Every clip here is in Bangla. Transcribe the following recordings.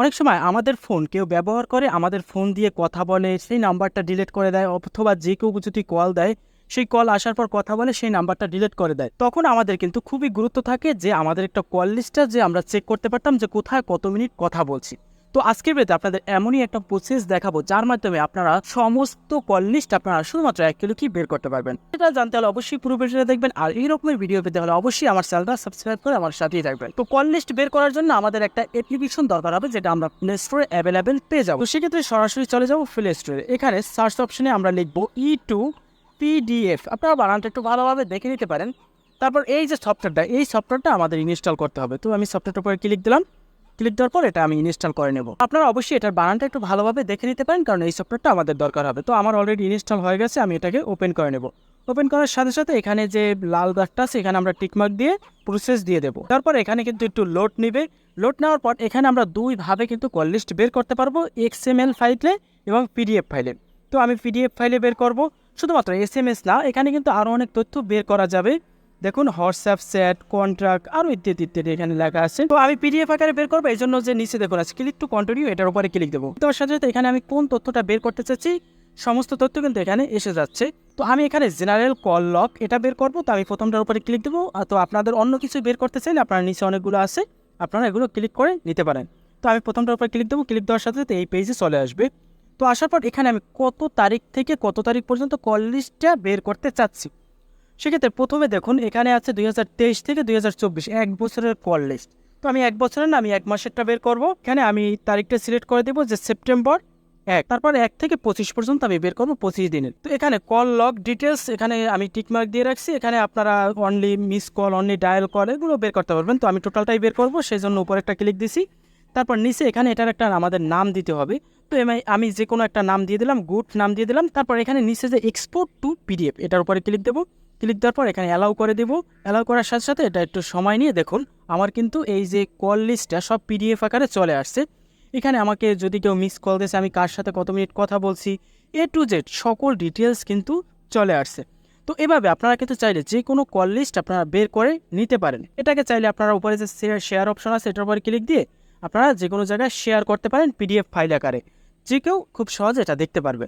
অনেক সময় আমাদের ফোন কেউ ব্যবহার করে আমাদের ফোন দিয়ে কথা বলে, সেই নাম্বারটা ডিলিট করে দেয় অথবা যে কেউ যদি কল দেয়, সেই কল আসার পর কথা বলে সেই নাম্বারটা ডিলিট করে দেয়। তখন আমাদের কিন্তু খুবই গুরুত্ব থাকে যে আমাদের একটা কল লিস্টটা যে আমরা চেক করতে পারতাম যে কোথায় কত মিনিট কথা বলছি। তো আজকের ভিডিওতে আপনাদের এমনই একটা প্রসেস দেখাবো, যার মাধ্যমে আপনারা সমস্ত কল লিস্ট আপনারা শুধুমাত্র এক কিলো কি বের করতে পারবেন। এটা জানতে হলে অবশ্যই পুরো ভিডিওটা দেখবেন, আর এই রকমের ভিডিও পেতে হলে অবশ্যই আমার চ্যানেলটা সাবস্ক্রাইব করে আমার সাথেই থাকবেন। তো কল লিস্ট বের করার জন্য আমাদের একটা অ্যাপ্লিকেশন দরকার হবে, যেটা আমরা প্লে স্টোরে অ্যাভেলেবেল পেয়ে যাব। সেক্ষেত্রে সরাসরি চলে যাব প্লে স্টোরে এখানে সার্চ অপশনে আমরা লিখব ই টু পিডিএফ আপনারা বানানটা একটু ভালোভাবে দেখে নিতে পারেন। তারপর এই যে সফটওয়্যারটা এই সফটওয়্যারটা আমাদের ইনস্টল করতে হবে। তো আমি সফটওয়্যারটার উপরে ক্লিক দিলাম। ক্লিক দেওয়ার পর এটা আমি ইনস্টল করে নেব। আপনারা অবশ্যই এটার বানানটা একটু ভালোভাবে দেখে নিতে পারেন, কারণ এই সফটওয়্যারটা আমাদের দরকার হবে। তো আমার অলরেডি ইনস্টল হয়ে গেছে, আমি এটাকে ওপেন করে নেব। ওপেন করার সাথে সাথে এখানে যে লাল গাছটা আছে, এখানে আমরা টিকমার্ক দিয়ে প্রসেস দিয়ে দেবো। তারপর এখানে কিন্তু একটু লোড নেবে। লোড নেওয়ার পর এখানে আমরা দুইভাবে কিন্তু কল লিস্ট বের করতে পারব এক্স এম এল ফাইলে এবং পিডিএফ ফাইলে তো আমি পিডিএফ ফাইলে বের করব। শুধুমাত্র এস এম এস না, এখানে কিন্তু আরও অনেক তথ্য বের করা যাবে। দেখুন, হোয়াটসঅ্যাপ, চ্যাট, কন্ট্রাক্ট আরও ইত্যাদি ইত্যাদি এখানে লেখা আছে। তো আমি পিডিএফ আকারে বের করব এই জন্য যে নিচে দেখুন আছে ক্লিক টু কন্টিনিউ এটার উপরে ক্লিক দেবো। তার সাথে সাথে এখানে আমি কোন তথ্যটা বের করতে চাচ্ছি, সমস্ত তথ্য কিন্তু এখানে এসে যাচ্ছে। তো আমি এখানে জেনারেল কল লক এটা বের করব, তো আমি প্রথমটার উপরে ক্লিক দেবো। তো আপনাদের অন্য কিছু বের করতে চাইলে আপনার নিচে অনেকগুলো আছে, আপনারা এগুলো ক্লিক করে নিতে পারেন। তো আমি প্রথমটার উপরে ক্লিক দেবো ক্লিক দেওয়ার সাথে সাথে এই পেজে চলে আসবে। তো আসার পর এখানে আমি কত তারিখ থেকে কত তারিখ পর্যন্ত কল লিস্টটা বের করতে চাচ্ছি। সেক্ষেত্রে প্রথমে দেখুন, এখানে আছে দুই হাজার তেইশ থেকে দুই এক বছরের কল লিস্ট তো আমি এক বছরের না, আমি এক মাসেরটা বের করব। এখানে আমি তারিখটা সিলেক্ট করে দেবো যে সেপ্টেম্বর এক। তারপর এক থেকে পঁচিশ পর্যন্ত আমি বের করব পঁচিশ দিনের। তো এখানে কল লগ ডিটেলস এখানে আমি টিকমার্ক দিয়ে রাখছি। এখানে আপনারা only miss call only dial call এগুলো বের করতে পারবেন। তো আমি টোটালটাই বের করব সেই জন্য উপরে একটা ক্লিক দিছি। তারপর নিচে এখানে এটার একটা আমাদের নাম দিতে হবে। তো আমি যে কোনো একটা নাম দিয়ে দিলাম গুড নাম দিয়ে দিলাম। তারপর এখানে নিচে যে এক্সপোর্ট টু পিডিএফ এটার উপরে ক্লিক দেবো। ক্লিক দেওয়ার পর এখানে অ্যালাউ করে দেবো। অ্যালাউ করার সাথে সাথে এটা একটু সময় নিয়ে দেখুন। আমার কিন্তু এই যে কল লিস্টটা সব পিডিএফ আকারে চলে আসছে। এখানে আমাকে যদি কেউ মিস কল দিয়েছে, আমি কার সাথে কত মিনিট কথা বলছি এ টু জেড সকল ডিটেলস কিন্তু চলে আসছে। তো এভাবে আপনারা কিন্তু চাইলে যে কোনো কল লিস্ট আপনারা বের করে নিতে পারেন। এটাকে চাইলে আপনারা উপরে যে শেয়ার শেয়ার অপশন আছে, এটার উপরে ক্লিক দিয়ে আপনারা যে কোনো জায়গায় শেয়ার করতে পারেন পিডিএফ ফাইল আকারে। যে কেউ খুব সহজে এটা দেখতে পারবে।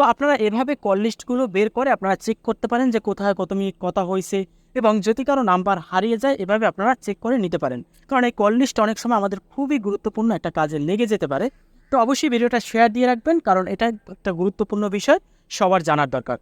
তো আপনারা এভাবে কল লিস্টগুলো বের করে আপনারা চেক করতে পারেন যে কোথায় কত মিনিট কথা হয়েছে এবং যদি কারও নাম্বার হারিয়ে যায়, এভাবে আপনারা চেক করে নিতে পারেন। কারণ এই কল লিস্ট অনেক সময় আমাদের খুবই গুরুত্বপূর্ণ একটা কাজে লেগে যেতে পারে। তো অবশ্যই ভিডিওটা শেয়ার দিয়ে রাখবেন, কারণ এটা একটা গুরুত্বপূর্ণ বিষয়, সবার জানার দরকার।